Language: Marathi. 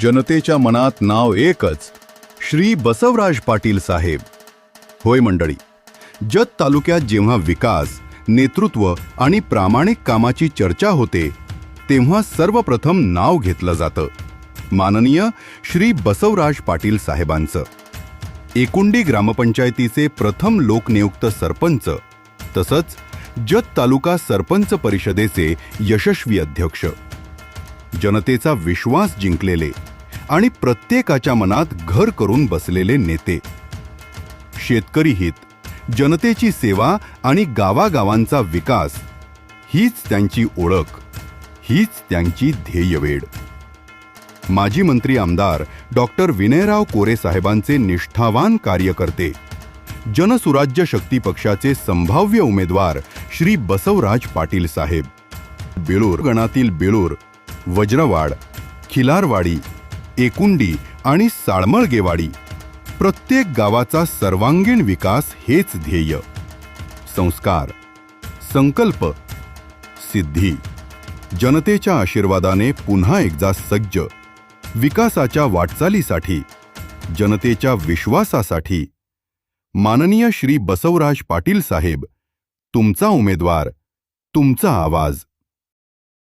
जनतेच्या मनात नाव एकच श्री बसवराज पाटील साहेब. होय मंडळी जत तालुक्यात जेव्हा विकास नेतृत्व आणि प्रामाणिक कामाची चर्चा होते तेव्हा सर्वप्रथम नाव घेतलं जातं. माननीय श्री बसवराज पाटील साहेबांचं. एकुंडी ग्रामपंचायतीचे प्रथम लोकनियुक्त सरपंच तसंच जत तालुका सरपंच परिषदेचे यशस्वी अध्यक्ष. जनतेचा विश्वास जिंकलेले आणि प्रत्येकाच्या मनात घर करून बसलेले नेते. शेतकरी हित जनतेची सेवा आणि गावागावांचा विकास हीच त्यांची ओळख हीच त्यांची ध्येयवेड माजी मंत्री आमदार डॉक्टर विनयराव कोरे साहेबांचे निष्ठावान कार्यकर्ते जनसुराज्य शक्ती पक्षाचे संभाव्य उमेदवार श्री बसवराज पाटील साहेब. बेळूर गणातील बेळूर वज्रवाड खिलारवाडी एकुंडी आणि साळमळगेवाडी. प्रत्येक गावाचा सर्वांगीण विकास हेच ध्येय. संस्कार संकल्प सिद्धी. जनतेच्या आशीर्वादाने पुन्हा एकदा सज्ज. विकासाच्या वाटचालीसाठी जनतेच्या विश्वासासाठी. माननीय श्री बसवराज पाटील साहेब तुमचा उमेदवार तुमचा आवाज.